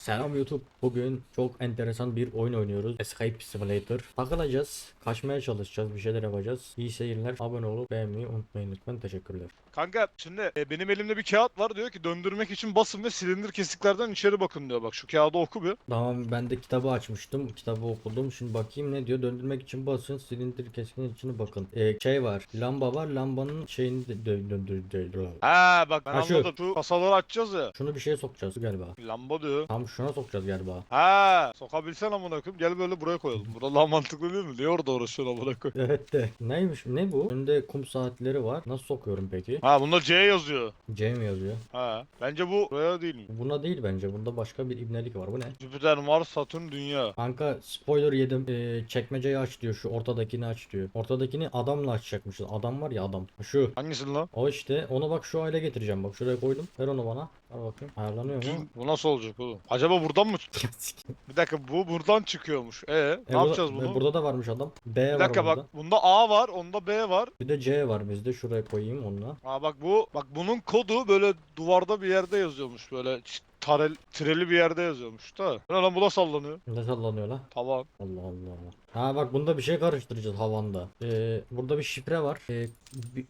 Selam YouTube. Bugün çok enteresan bir oyun oynuyoruz. Escape Simulator. Takılacağız. Kaçmaya çalışacağız. Bir şeyler yapacağız. İyi seyirler. Abone olup beğenmeyi unutmayın lütfen. Teşekkürler. Kanka şimdi e, benim elimde bir kağıt var diyor ki döndürmek için basın ve silindir kesiklerden içeri bakın diyor. Bak şu kağıdı oku bir. Tamam ben de kitabı açmıştım. Kitabı okudum. Şimdi bakayım ne diyor. Döndürmek için basın. Silindir keskin içine bakın. Ee, şey var. Lamba var. Lambanın şeyini de dö- döndür. dö- Ha bak ben Ha, şu. anladım. Şu kasaları açacağız ya. Şunu bir şeye sokacağız galiba. Lamba diyor. Tam şuna sokacağız galiba. Ha sokabilsen amına koyayım gel böyle buraya koyalım. Burada daha mantıklı değil mi? Niye orada uğraşıyorsun amına koyayım? Evet de. Neymiş? Ne bu? Önde kum saatleri var. Nasıl sokuyorum peki? Ha bunda C yazıyor. C mi yazıyor? Ha bence bu buraya değil mi? Buna değil bence. Bunda başka bir ibnelik var. Bu ne? Jüpiter, Mars, Satürn, Dünya. Kanka spoiler yedim. Ee, çekmeceyi aç diyor. Şu ortadakini aç diyor. Ortadakini adamla açacakmışız. Adam var ya adam. Şu. Hangisin lan? O işte. Onu bak şu hale getireceğim. Bak şuraya koydum. Ver onu bana. Ver bakayım. Ayarlanıyor mu? Bu nasıl olacak oğlum? Acaba buradan mı? Bir dakika bu buradan çıkıyormuş. E, E, ne burada- yapacağız e, bunu? Burada da varmış adam. B Bir var dakika bak bunda A var, onda B var. Bir de C var bizde. Şuraya koyayım onunla. Aa bak bu bak bunun kodu böyle duvarda bir yerde yazıyormuş böyle tarel tireli bir yerde yazıyormuş da. Ne lan bu da sallanıyor. Ne sallanıyor la? Tavan. Allah Allah. Ha bak bunda bir şey karıştıracağız havanda. Ee, burada bir şifre var. Ee,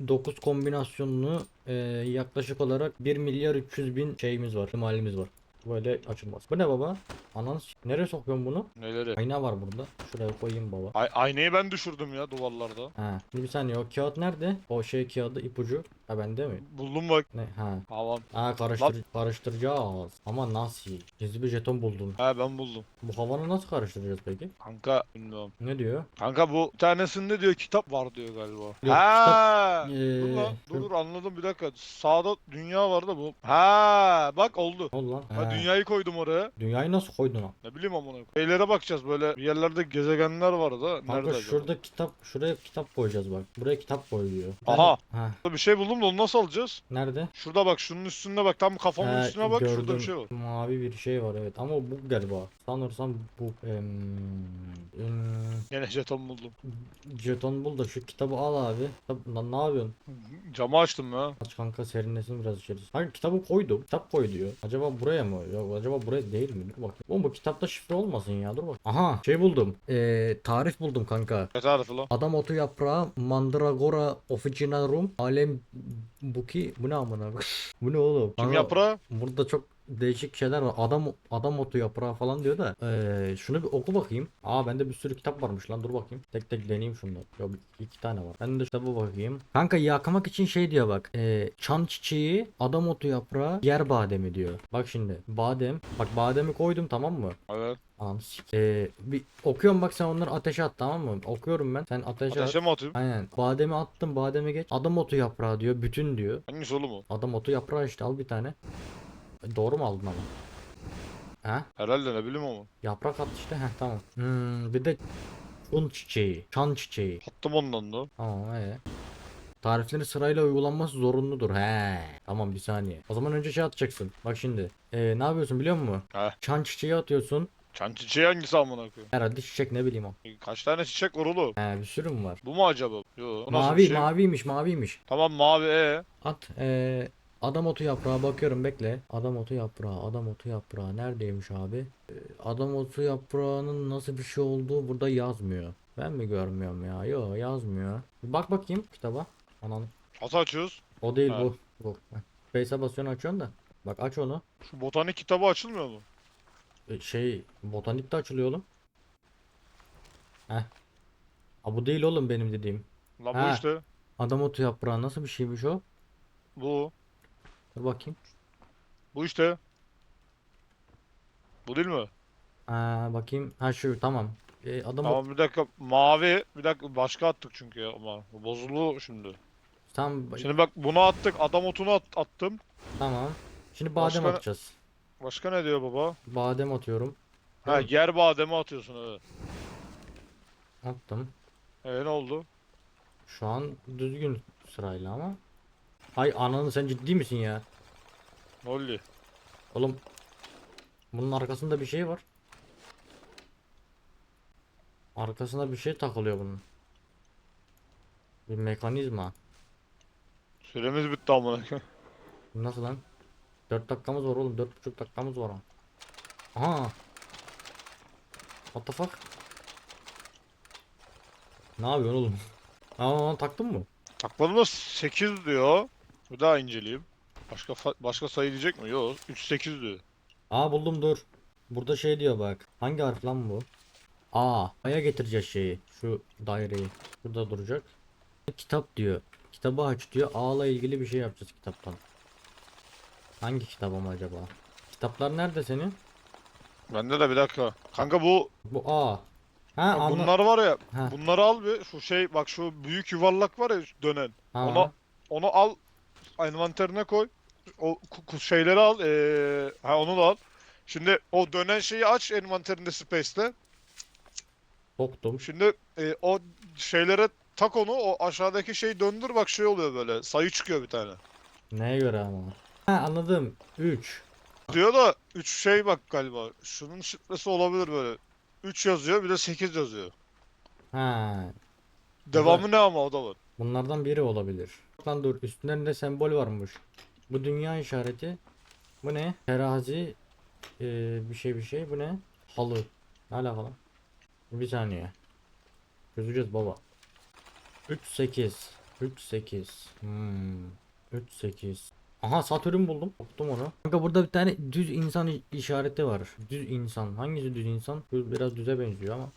9 kombinasyonlu ee, yaklaşık olarak 1 milyar 300 bin şeyimiz var. ihtimalimiz var. Böyle açılmaz. Bu ne baba? Ananı s- Nereye sokuyorsun bunu? Neleri? Ayna var burada. Şuraya koyayım baba. Ay aynayı ben düşürdüm ya duvarlarda. Ha. Şimdi bir saniye o kağıt nerede? O şey kağıdı ipucu. Ha bende mi? Buldum bak. Ne? Ha. Tavan. Ha karıştır karıştıracağız. Ama nasıl? Gizli bir jeton buldun. He ben buldum. Bu havanı nasıl karıştıracağız peki? Kanka bilmiyorum. Ne diyor? Kanka bu bir tanesinde diyor kitap var diyor galiba. Ha. Dur Ee, lan. Dur dur. anladım bir dakika. Sağda dünya var da bu. Ha bak oldu. Ne oldu lan? Ha, Dünyayı koydum oraya. Dünyayı nasıl koydun lan? Ne bileyim amına. Şeylere bakacağız böyle bir yerlerde gezegenler var da. Nerede Kanka acaba? şurada kitap şuraya kitap koyacağız bak. Buraya kitap koyuyor. Aha. Ha. Bir şey buldum da onu nasıl alacağız? Nerede? Şurada bak şunun üstünde bak tam kafamın Ha, üstüne bak şurada gördüm. bir şey var. Mavi bir şey var evet ama bu galiba. Sanırsam bu. Em, em, Yine jeton buldum. jeton bul da şu kitabı al abi. Kitap- lan ne yapıyorsun? Camı açtım ya. Aç kanka serinlesin biraz içerisi. Hayır kitabı koydum. Kitap koy diyor. Acaba buraya mı? Yok acaba buraya değil mi? Dur bakayım. Oğlum bu kitapta şifre olmasın ya. Dur bak. Aha şey buldum. Ee, tarif buldum kanka. Ne tarifi lan? Adam otu yaprağı, Mandragora Officinarum, Alem Buki, bu ne amına? bu ne oğlum? Kim yaprağı? Burada çok değişik şeyler var. Adam adam otu yaprağı falan diyor da. Eee şunu bir oku bakayım. Aa bende bir sürü kitap varmış lan. Dur bakayım. Tek tek deneyeyim şunları. Yok iki tane var. Ben de kitaba bakayım. Kanka yakmak için şey diyor bak. Eee çan çiçeği, adam otu yaprağı, yer bademi diyor. Bak şimdi. Badem. Bak bademi koydum tamam mı? Evet. Anam sik. Ee, bir okuyorum bak sen onları ateşe at tamam mı? Okuyorum ben. Sen ateşe, Ateşe at. mi atayım? Aynen. Bademi attım, bademi geç. Adam otu yaprağı diyor, bütün diyor. Hangisi oğlum o? Adam otu yaprağı işte al bir tane. E, Doğru mu aldın ama? Ha? Herhalde ne bileyim ama. Yaprak at işte. Heh tamam. Hmm, bir de çun çiçeği, çan çiçeği. Attım ondan da. Tamam ee. Tariflerin sırayla uygulanması zorunludur. He. Tamam bir saniye. O zaman önce şey atacaksın. Bak şimdi. Ee, ne yapıyorsun biliyor musun? He. Çan çiçeği atıyorsun. Çan çiçeği hangisi amına koyayım? Herhalde çiçek ne bileyim o. Kaç tane çiçek var oğlum? He bir sürü mü var? Bu mu acaba? Yo. nasıl Mavi bir şey? maviymiş maviymiş. Tamam mavi e. At ee, adam otu yaprağı bakıyorum bekle. Adam otu yaprağı adam otu yaprağı neredeymiş abi? Ee, adam otu yaprağının nasıl bir şey olduğu burada yazmıyor. Ben mi görmüyorum ya? Yo yazmıyor. Bir bak bakayım kitaba. Anan. Nasıl açıyoruz? O değil Ha. bu. Bu. Face'e basıyorsun açıyorsun da. Bak aç onu. Şu botanik kitabı açılmıyor mu? Ee, şey botanik de açılıyor oğlum. Heh. Ha bu değil oğlum benim dediğim. Lan Ha. bu işte. Adam otu yaprağı nasıl bir şeymiş o? Bu. Dur bakayım. Bu işte. Bu değil mi? Ha, bakayım. Ha şu tamam. Ee, adam ot- Tamam bir dakika mavi bir dakika başka attık çünkü ya ama bozuldu şimdi. Tamam. Şimdi bak bunu attık adam otunu at- attım. Tamam. Şimdi badem Başka- atacağız. Başka ne diyor baba? Badem atıyorum. Ha mi? yer bademi atıyorsun evet. Attım. E ne oldu? Şu an düzgün sırayla ama. Ay ananı sen ciddi misin ya? Ne oldu? Oğlum. Bunun arkasında bir şey var. Arkasına bir şey takılıyor bunun. Bir mekanizma. Süremiz bitti amına. Nasıl lan? 4 dakikamız var oğlum. 4,5 dakikamız var. ha. Aha. What the fuck? Ne yapıyorsun oğlum? Aa taktın mı? Takmadım 8 diyor. Bir daha inceleyeyim. Başka başka sayı diyecek mi? Yok. 3 8 diyor. Aa buldum dur. Burada şey diyor bak. Hangi harf lan bu? A. A'ya getireceğiz şeyi. Şu daireyi. Burada duracak. Kitap diyor. Kitabı aç diyor. A'la ilgili bir şey yapacağız kitaptan. Hangi kitap ama acaba? Kitaplar nerede senin? Bende de bir dakika. Kanka bu Bu A. Ha anla- bunlar var ya. Ha. Bunları al bir. Şu şey bak şu büyük yuvarlak var ya dönen. Ha. Onu onu al envanterine koy. O şeyleri al. Ee, ha onu da al. Şimdi o dönen şeyi aç envanterinde Space'te. Soktum. Şimdi e, o şeylere tak onu. O aşağıdaki şeyi döndür bak şey oluyor böyle. Sayı çıkıyor bir tane. Neye göre ama? Ha anladım. 3. Diyor da 3 şey bak galiba. Şunun şifresi olabilir böyle. 3 yazıyor bir de 8 yazıyor. Ha. Devamı ne ama o da var. Bunlardan biri olabilir. Lan dur üstlerinde sembol varmış. Bu dünya işareti. Bu ne? Terazi. Ee, bir şey bir şey. Bu ne? Halı. Ne alaka lan? Bir saniye. Çözeceğiz baba. 3 8. 3 8. Hmm. 3 8. Aha Satürn buldum. Okudum onu. Kanka burada bir tane düz insan işareti var. Düz insan. Hangisi düz insan? Biraz düze benziyor ama.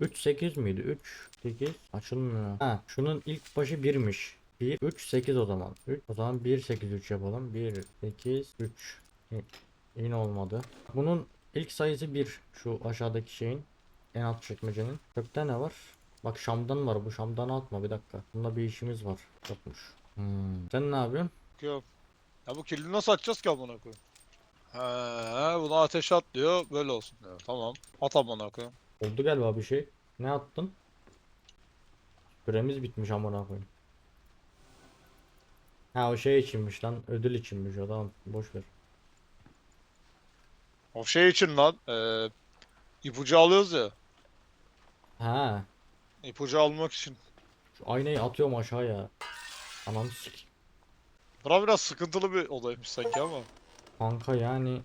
3 8 miydi? 3 8 açılmıyor. Ha, şunun ilk başı 1'miş. 1 3 8 o zaman. 3 o zaman 1 8 3 yapalım. 1 8 3. Y- Yine olmadı. Bunun ilk sayısı 1 şu aşağıdaki şeyin en alt çekmecenin. Kökte ne var? Bak Şam'dan var. Bu Şam'dan atma bir dakika. Bunda bir işimiz var. Yokmuş. Hmm. Sen ne yapıyorsun? Yok. Ya bu kilidi nasıl açacağız ki amına koyayım? He, bunu ateşe at diyor. Böyle olsun diyor. Tamam. At amına koyayım. Oldu galiba bir şey. Ne attın? Süremiz bitmiş amına koyayım. Ha o şey içinmiş lan. Ödül içinmiş o tamam. Boş ver. O şey için lan. Eee ipucu alıyoruz ya. Ha. İpucu almak için. Şu aynayı atıyorum aşağıya. Ananı sik. Bura biraz sıkıntılı bir olaymış sanki ama. Kanka yani.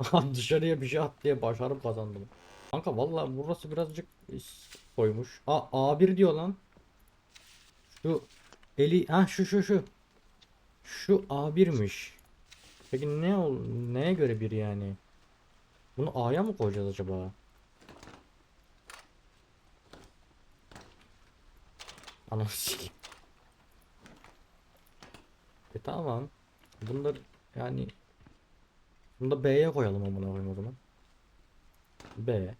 Dışarıya bir şey at diye başarıp kazandım. Kanka vallahi burası birazcık koymuş. A A1 diyor lan. Şu eli ha şu şu şu. Şu A1'miş. Peki ne ol neye göre bir yani? Bunu A'ya mı koyacağız acaba? Sikeyim. E tamam. Bunlar yani bunu da B'ye koyalım amına koyayım o zaman. B.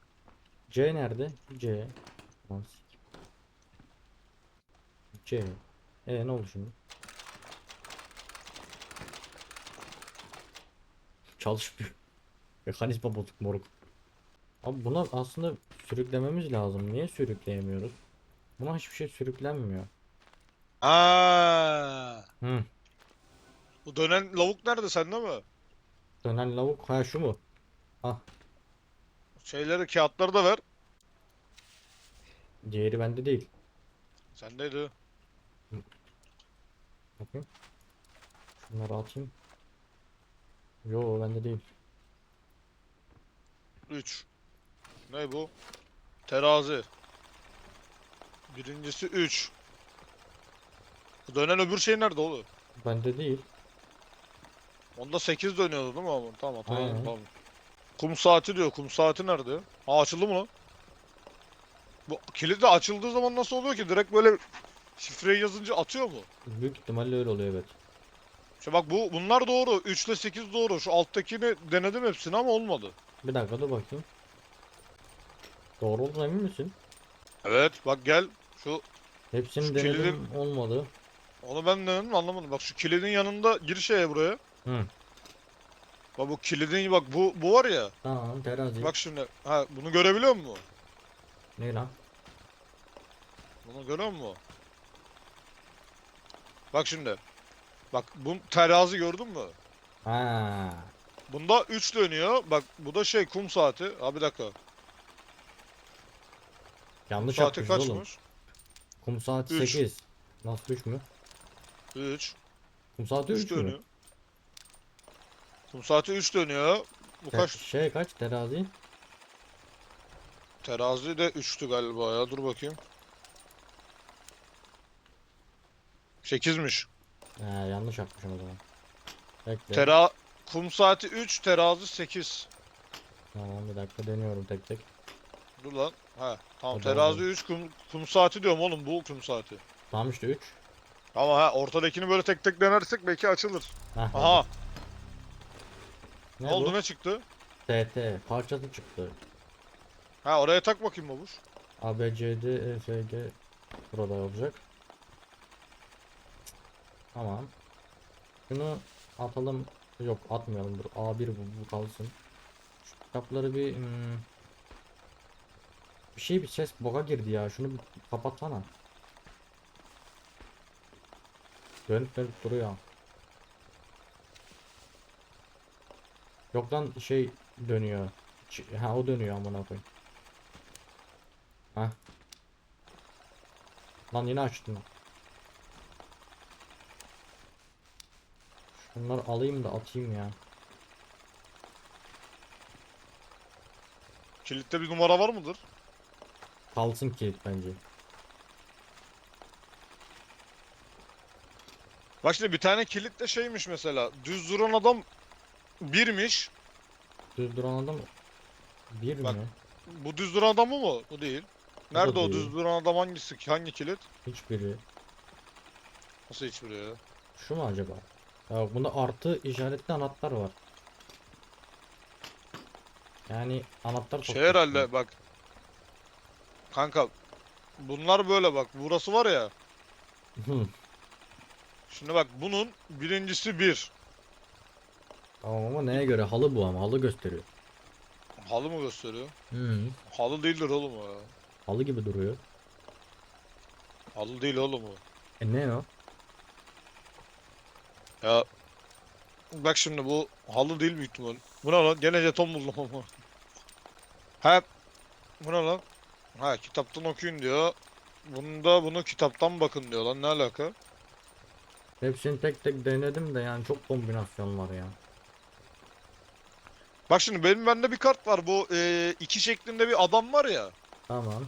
C nerede? C. C. E ne oldu şimdi? Çalışmıyor. Mekanizma bozuk moruk. Abi buna aslında sürüklememiz lazım. Niye sürükleyemiyoruz? Buna hiçbir şey sürüklenmiyor. Aa, Hı. bu dönen lavuk nerede sende mi? Dönen lavuk. Ha şu mu? Şeyleri kağıtları da ver. Diğeri bende değil. Sendeydi. Bakayım. Şunları atayım. Yo bende değil. 3. Ne bu? Terazi. Birincisi 3. Bu dönen öbür şey nerede oğlum? Bende değil. Onda 8 dönüyordu değil mi ama? Tamam hatırladım Aynen. tamam. Kum saati diyor. Kum saati nerede? Aa açıldı mı lan? Bu kilidi açıldığı zaman nasıl oluyor ki? Direkt böyle şifreyi yazınca atıyor mu? Büyük ihtimalle öyle oluyor evet. İşte bak bu bunlar doğru. 3 ile 8 doğru. Şu alttakini denedim hepsini ama olmadı. Bir dakika dur bakayım. Doğru olduğuna emin misin? Evet bak gel. Şu Hepsini Şu denedim kilidi- olmadı. onu ben denedim anlamadım. Bak şu kilidin yanında gir şeye buraya. Hı. Bak bu kilidin bak bu bu var ya. Tamam terazi. Bak şimdi. Ha bunu görebiliyor musun? Ne lan? Bunu görüyor musun? Bak şimdi. Bak bu terazi gördün mü? Ha. Bunda 3 dönüyor. Bak bu da şey kum saati. Ha bir dakika. Yanlış Saati yapmışız oğlum. kaçmış? Kum saati Üç. 8. Nasıl 3 mü? 3. Kum saati 3 3 mü? dönüyor. Kum saati 3 dönüyor. Bu Te- kaç? şey kaç terazi? Terazi de 3'tü galiba ya. Dur bakayım. 8'miş. He yanlış yapmışım o zaman. Bekle. Tera kum saati 3, terazi 8. Tamam bir dakika deniyorum tek tek. Dur lan. Ha, tamam Hadi terazi bakalım. 3 kum, kum saati diyorum oğlum bu kum saati. Tamam işte 3. Ama ha ortadakini böyle tek tek denersek belki açılır. Heh, Aha. Ne, Ne, oldu bu? ne çıktı? TT parçası çıktı. Ha oraya tak bakayım babuş. ABCD EFG burada olacak. Tamam. Şunu atalım. Yok atmayalım. Dur A1 bu, bu kalsın. Şu kitapları bir hmm, bir şey bir ses boka girdi ya. Şunu bir kapatsana. Dönüp dönüp duruyor. Yok lan şey dönüyor. Ha o dönüyor amına koyayım. Ha. Lan yine açtım. Şunları alayım da atayım ya. Kilitte bir numara var mıdır? Kalsın kilit bence. Bak şimdi bir tane kilit de şeymiş mesela. Düz duran adam birmiş. Düz duran adam bir Bak. mi? Bu düz duran adam mı mu? Bu değil. Nerede o değil. düz duran adam hangisi? Hangi kilit? Hiçbiri. Nasıl hiçbiri ya? Şu mu acaba? Ya bunda artı işaretli anahtar var. Yani anahtar Şey sokmuş herhalde bak. Kanka bunlar böyle bak. Burası var ya. Hı. Şimdi bak bunun birincisi bir. Tamam ama neye göre? Halı bu ama halı gösteriyor. Halı mı gösteriyor? Hı. Halı değildir oğlum o ya. Halı gibi duruyor. Halı değil oğlum o. E ne o? Ya bak şimdi bu halı değil büyük ihtimal. Bu ne lan? Gene jeton buldum ama. Ha bu ne lan? Ha kitaptan okuyun diyor. Bunda bunu kitaptan bakın diyor lan ne alaka? Hepsini tek tek denedim de yani çok kombinasyon var ya. Bak şimdi benim bende bir kart var. Bu eee, iki şeklinde bir adam var ya. Tamam.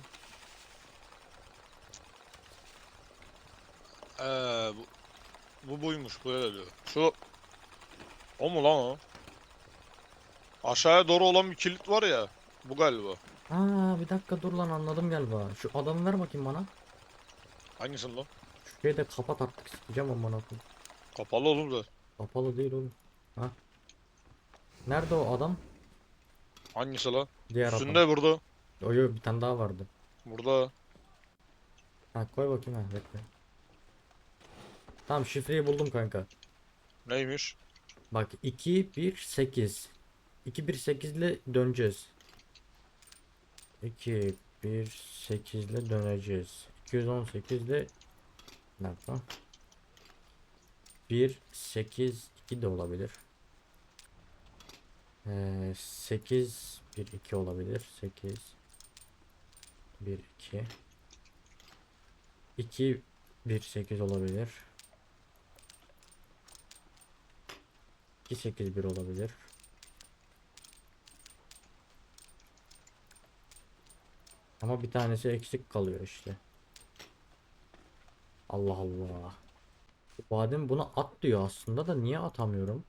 Eee bu, bu buymuş böyle diyor. Şu o mu lan o? Aşağıya doğru olan bir kilit var ya. Bu galiba. Aa bir dakika dur lan anladım galiba. Şu adamı ver bakayım bana. Hangisi lan? Şu şeyi de kapat artık sikeceğim amına koyayım. Kapalı oğlum da. Kapalı değil oğlum. Ha. Nerede o adam? Hangisi lan? Diğer Üstünde adam. burada. O yok bir tane daha vardı. Burada. Ha koy bakayım ha bekle. Tamam şifreyi buldum kanka. Neymiş? Bak 2 1 8. 2 1 8 ile döneceğiz. 2 1 8 ile döneceğiz. 218 ile bir dakika. 1 8 2 de olabilir. Ee, 8 1 2 olabilir. 8 1 2 2 1 8 olabilir. 2 8 1 olabilir. Ama bir tanesi eksik kalıyor işte. Allah Allah. Badem buna at diyor aslında da niye atamıyorum?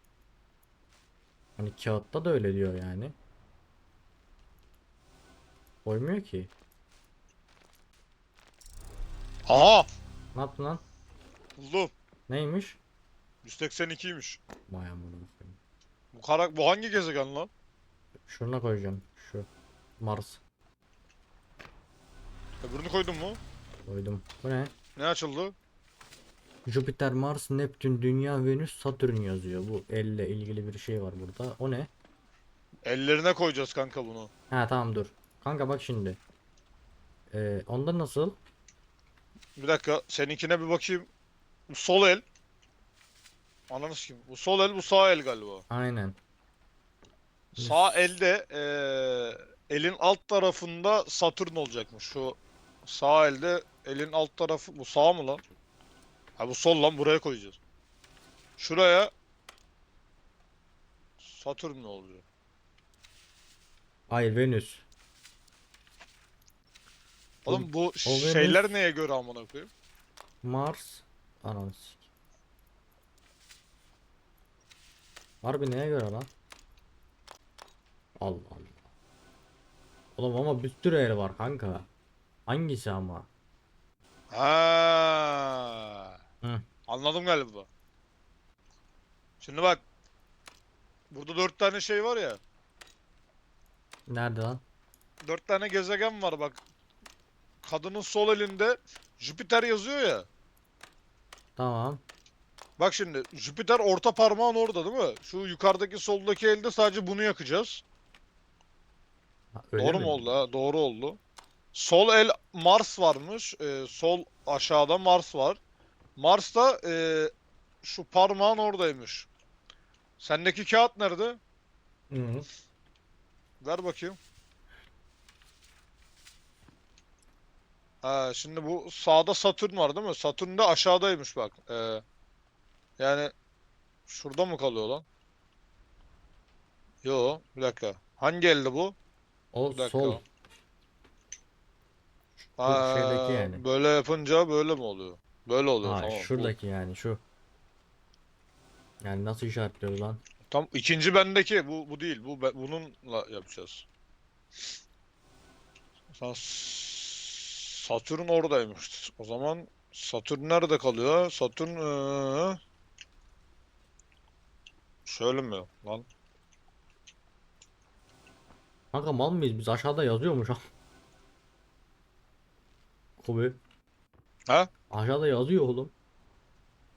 Hani kağıtta da öyle diyor yani. Koymuyor ki. Aha! Ne yaptın lan? Buldum. Neymiş? 182'ymiş. Vay amına koyayım. Bu karak bu hangi gezegen lan? Şuna koyacağım. Şu. Mars. Öbürünü koydun mu? Koydum. Bu ne? Ne açıldı? Jüpiter, Mars, Neptün, Dünya, Venüs, Satürn yazıyor. Bu elle ilgili bir şey var burada. O ne? Ellerine koyacağız kanka bunu. Ha tamam dur. Kanka bak şimdi. Ee, onda nasıl? Bir dakika seninkine bir bakayım. Bu sol el. Ananı sikeyim. Bu sol el bu sağ el galiba. Aynen. Sağ elde eee, elin alt tarafında Satürn olacakmış. Şu sağ elde elin alt tarafı bu sağ mı lan? Ha bu sol lan buraya koyacağız. Şuraya Satürn ne oluyor? Hayır Venüs. Oğlum bu Venüs- şeyler neye göre amına koyayım? Mars. Ananı Harbi neye göre lan? Allah Allah. Oğlum ama bir sürü yer var kanka. Hangisi ama? Ha. Hı. Anladım galiba. Şimdi bak. Burada dört tane şey var ya. Nerede lan? Dört tane gezegen var bak. Kadının sol elinde Jüpiter yazıyor ya. Tamam. Bak şimdi Jüpiter orta parmağın orada değil mi? Şu yukarıdaki soldaki elde sadece bunu yakacağız. Ha, öyle Doğru mi? mu oldu ha? Doğru oldu. Sol el Mars varmış. Ee, sol aşağıda Mars var. Mars da ee, şu parmağın oradaymış. Sendeki kağıt nerede? Hı -hı. Ver bakayım. Ha, şimdi bu sağda Satürn var değil mi? Satürn de aşağıdaymış bak. Ee, yani şurada mı kalıyor lan? Yo, bir dakika. Hangi elde bu? O Bir dakika. sol. Ha, şeydeki yani. böyle yapınca böyle mi oluyor? Böyle oluyor Ha, tamam. bu. şuradaki yani şu. Yani nasıl işaretliyoruz lan? Tam ikinci bendeki bu bu değil. Bu bununla yapacağız. Sen Satürn oradaymış. O zaman Satürn nerede kalıyor? Satürn eee, şöyle mi lan? Kanka mal mıyız biz aşağıda yazıyormuş ha. Kubi. Ha? Aşağıda yazıyor oğlum.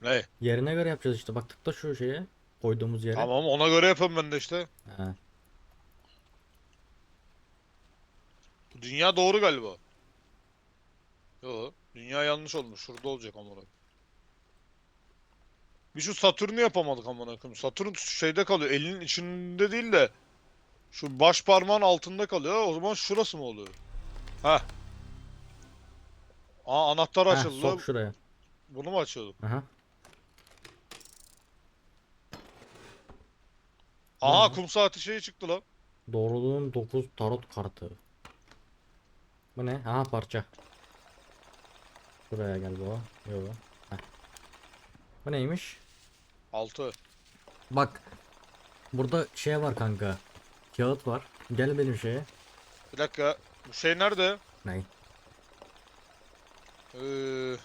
Ne? Yerine göre yapacağız işte. Bak tıkla şu şeye. Koyduğumuz yere. Tamam ona göre yapıyorum ben de işte. He. Bu Dünya doğru galiba. Yo, dünya yanlış olmuş. Şurada olacak amına. Bir şu Satürn'ü yapamadık amına koyayım. Satürn şeyde kalıyor. Elinin içinde değil de şu baş parmağın altında kalıyor. O zaman şurası mı oluyor? Ha. Aa anahtar Heh, açıldı. sok şuraya. Bunu mu açıyorduk? Aha. Aha Hı. kum saati şeyi çıktı lan. Doğruluğun 9 tarot kartı. Bu ne? Aha parça. Buraya gel baba. Yok. Bu neymiş? 6. Bak. Burada şey var kanka. Kağıt var. Gel benim şeye. Bir dakika. Bu şey nerede? Ne? Ee...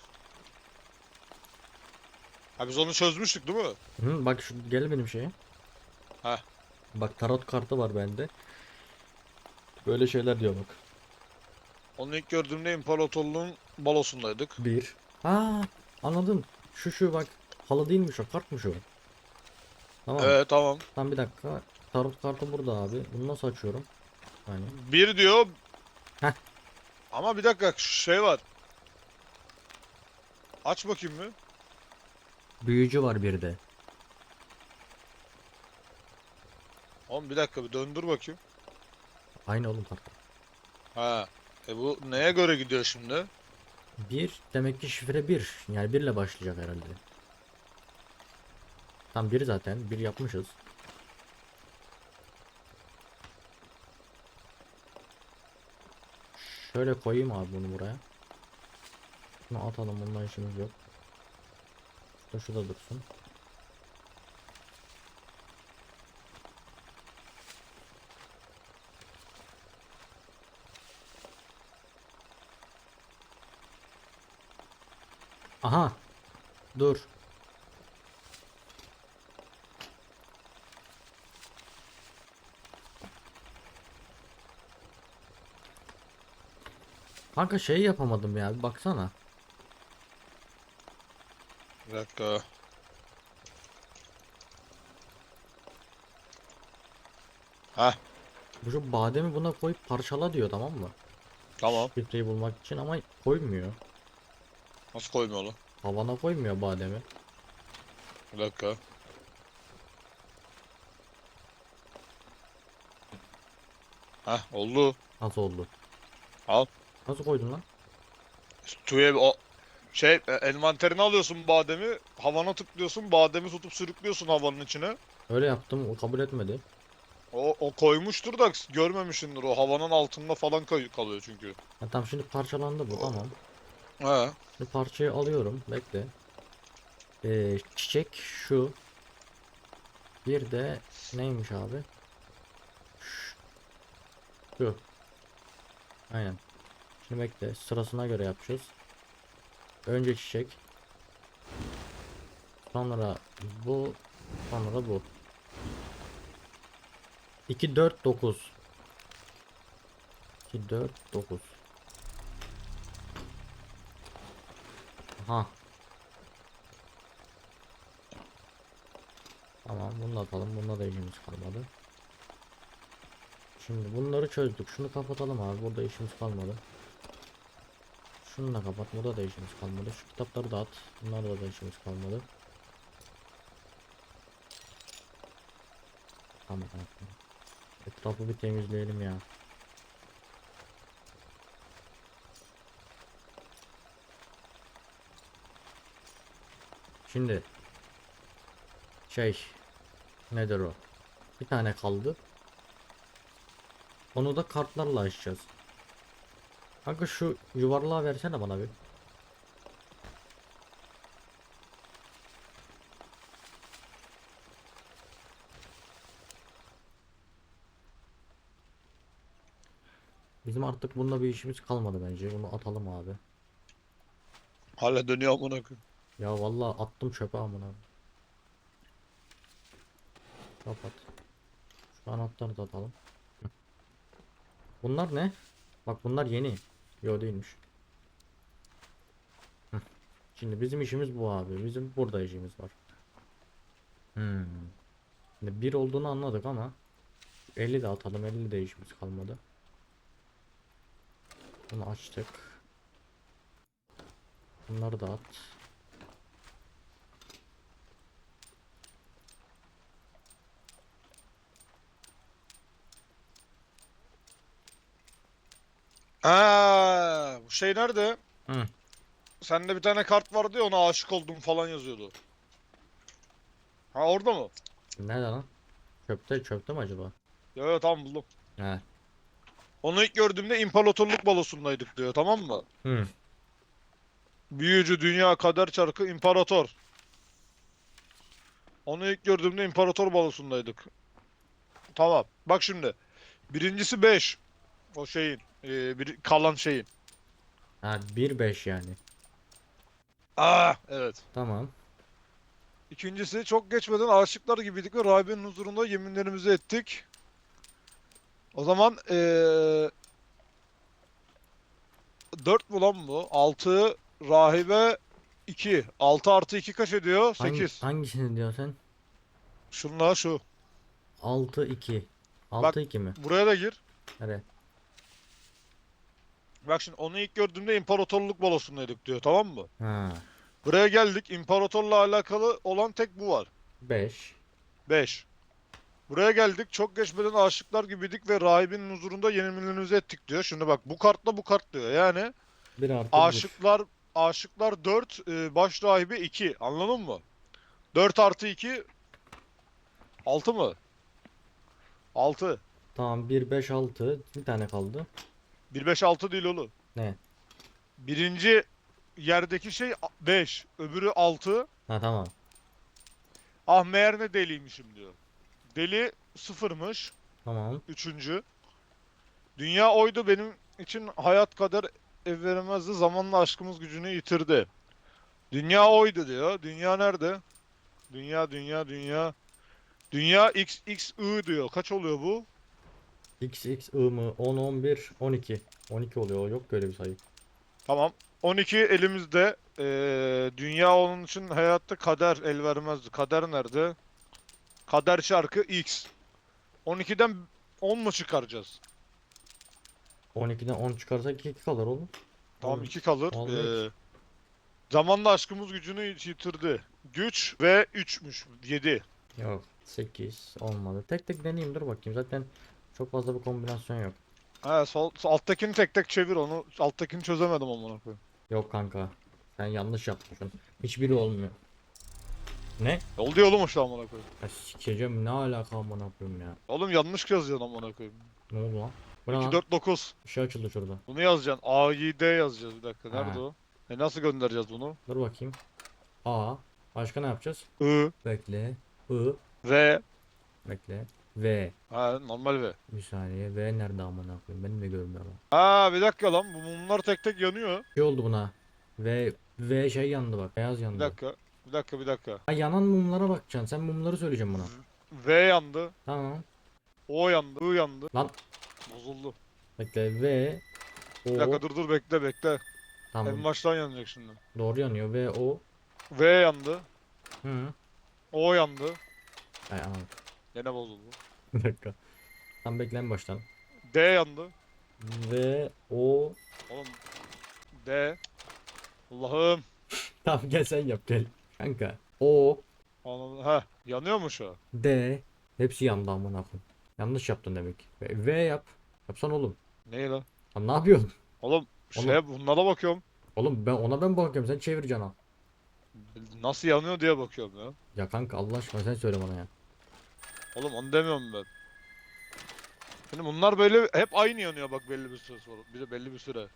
Ha biz onu çözmüştük değil mi? Hı, bak şu gel benim şeye. Heh. Bak tarot kartı var bende. Böyle şeyler diyor bak. Onu ilk gördüğümde imparatorluğun balosundaydık. Bir. Aa anladım. Şu şu bak. Halı değilmiş o kartmış o. Tamam. Evet tamam. Tamam bir dakika. Tarot kartı burada abi. Bunu nasıl açıyorum? Hani. Bir diyor. Heh. Ama bir dakika şey var. Aç bakayım mı? Büyücü var bir de. Oğlum bir dakika bir döndür bakayım. Aynı oğlum kart. Ha. E bu neye göre gidiyor şimdi? Bir demek ki şifre bir. Yani birle başlayacak herhalde. Tam bir zaten. Bir yapmışız. Şöyle koyayım abi bunu buraya. Bunu atalım bundan işimiz yok. Da şurada dursun. Aha. Dur. Kanka şey yapamadım ya. Bir baksana. Bir dakika. Ha Bu şu bademi buna koyup parçala diyor tamam mı? tamam. Şifreyi bulmak için ama koymuyor. Nasıl koymuyor lan? Havana koymuyor bademi. Bir dakika. Ha oldu. Nasıl oldu? Nasıl koydun lan? Tüye o şey e, alıyorsun bademi, havana tıklıyorsun, bademi tutup sürüklüyorsun havanın içine. Öyle yaptım o kabul etmedi. O, o koymuştur da görmemişsindir. O havanın altında falan kay- kalıyor çünkü. Ha, tamam şimdi parçalandı bu tamam. He. Şimdi parçayı alıyorum. Bekle. Ee, çiçek şu. Bir de neymiş abi? Şu. Aynen. Şimdi bekle. Sırasına göre yapacağız. Önce çiçek. Sonra bu. Sonra bu. 2 4 9. 2 4 9. Aha. Tamam bunu da atalım. Bunda da işimiz kalmadı. Şimdi bunları çözdük. Şunu kapatalım abi. Burada işimiz kalmadı. Şunu da kapat. Burada da işimiz kalmadı. Şu kitapları da at. Bunlarda da işimiz kalmadı. Tamam. tamam. Etrafı bir temizleyelim ya. Şimdi şey nedir o? Bir tane kaldı. Onu da kartlarla açacağız. Kanka şu yuvarlağı versene bana bir. Bizim artık bunda bir işimiz kalmadı bence. Bunu atalım abi. Hala dönüyor amına koyayım. Ya vallahi attım çöpe amına. Kapat. Şu anahtarı da atalım. Bunlar ne? Bak bunlar yeni. Yo değilmiş. Şimdi bizim işimiz bu abi. Bizim burada işimiz var. Hmm. Şimdi bir olduğunu anladık ama 50 de atalım. 50 de işimiz kalmadı. Bunu açtık. Bunları da at. Aa, bu şey nerede? Hı. Sende bir tane kart vardı ya ona aşık oldum falan yazıyordu. Ha orada mı? Nerede lan? Çöpte çöpte mi acaba? Ya ya tamam buldum. He. Onu ilk gördüğümde imparatorluk balosundaydık diyor tamam mı? Hı. Büyücü, dünya, kader çarkı, imparator. Onu ilk gördüğümde imparator balosundaydık. Tamam. Bak şimdi. Birincisi 5. O şeyin. E, bir, kalan şeyin. Ha 1-5 yani. Aa, evet. Tamam. İkincisi çok geçmeden aşıklar gibiydik ve rahibenin huzurunda yeminlerimizi ettik. O zaman eee 4 mu lan bu? 6 rahibe 2. 6 artı 2 kaç ediyor? Hangi, 8. hangisini diyorsun sen? Şunla şu. 6-2. Bak- 6-2 mi? Buraya da gir. Evet. Bak şimdi onu ilk gördüğümde imparatorluk balosundaydık diyor tamam mı? Ha. Buraya geldik. İmparatorla alakalı olan tek bu var. 5. 5. Buraya geldik. Çok geçmeden aşıklar gibiydik ve rahibinin huzurunda yenilmelerimizi ettik diyor. Şimdi bak bu kartla bu kart diyor. Yani 1 artı 1. aşıklar aşıklar 4, e, baş rahibi 2. Anladın mı? 4 artı 2 6 mı? 6. Tamam 1 5 6. Bir tane kaldı. 1 5 6 değil oğlum. Ne? Birinci yerdeki şey 5, öbürü 6. Ha tamam. Ah meğer ne deliymişim diyor. Deli sıfırmış. Tamam. Üçüncü. Dünya oydu benim için hayat kadar ev veremezdi. Zamanla aşkımız gücünü yitirdi. Dünya oydu diyor. Dünya nerede? Dünya, dünya, dünya. Dünya x, x, i diyor. Kaç oluyor bu? X X I mı? 10 11 12. 12 oluyor. Yok böyle bir sayı. Tamam. 12 elimizde. Ee, dünya onun için hayatta kader el vermezdi. Kader nerede? Kader çarkı x. 12'den 10 mu çıkaracağız? 12'den 10 çıkarsak 2 kalır oğlum. Tamam Oğlum, 2 kalır. Ee, zamanla aşkımız gücünü yitirdi. Güç ve 3'müş. 7. Yok 8 olmadı. Tek tek deneyeyim dur bakayım. Zaten çok fazla bir kombinasyon yok. Ha sol, sol- alttakini tek tek çevir onu. Alttakini çözemedim amına koyayım. Yok kanka. Sen yanlış yapmışsın. Hiçbiri olmuyor. Ne? Oldu ya oğlum işte amına koyayım. Ya sikeceğim ne alaka amına koyayım ya. Oğlum yanlış yazıyorsun amına koyayım. Ne oldu lan? Bu ne lan? 249. Bir şey açıldı şurada. Bunu yazacaksın. AYD yazacağız bir dakika. Nerede Ha. o? E nasıl göndereceğiz bunu? Dur bakayım. A. Başka ne yapacağız? I, Bekle. I. V. Bekle. V. Ha normal V. Bir saniye. V nerede amına koyayım? Benim de görmüyorum. Ha bir dakika lan bu mumlar tek tek yanıyor. Bir şey oldu buna. V. V şey yandı bak. Beyaz Bir yandı. dakika. Bir dakika bir dakika. Ha, yanan mumlara bakacaksın. Sen mumları söyleyeceğim buna. V yandı. Tamam. O yandı. I yandı. Lan. Bozuldu. Bekle. V. Bir O. dakika dur dur bekle bekle. Tamam. En baştan yanacak şimdi. Doğru yanıyor. V. O. V yandı. Hı. O yandı. Ay anam. Gene bozuldu. Bir dakika. Tam bekle en baştan. D yandı. V. O. Oğlum. D. Allah'ım. Tamam gel sen yap gel. Kanka. O. Anladım. Ha yanıyor mu şu? D. Hepsi yandı amına koyayım. Yanlış yaptın demek. V, v yap. Yapsan oğlum. Neyi lan? Lan ne yapıyorsun? Oğlum şeye bunlara bakıyorum. Oğlum ben ona ben bakıyorum sen çevireceksin ha. Nasıl yanıyor diye bakıyorum ya. Ya kanka Allah aşkına sen söyle bana ya. Oğlum onu demiyorum ben. Şimdi bunlar böyle hep aynı yanıyor bak belli bir süre sonra. Bir de belli bir süre.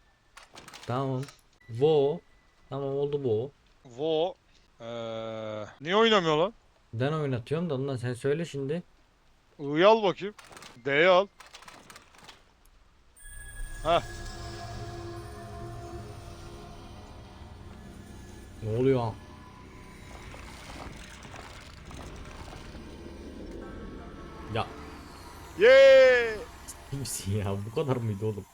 Tamam. Vo. Tamam oldu bu. Vo. Eee niye oynamıyor lan? Ben oynatıyorum da ondan sen söyle şimdi. I'yı al bakayım. D'yi al. Heh. Ne oluyor? Yeee. kimsin ya bu kadar mıydı oğlum?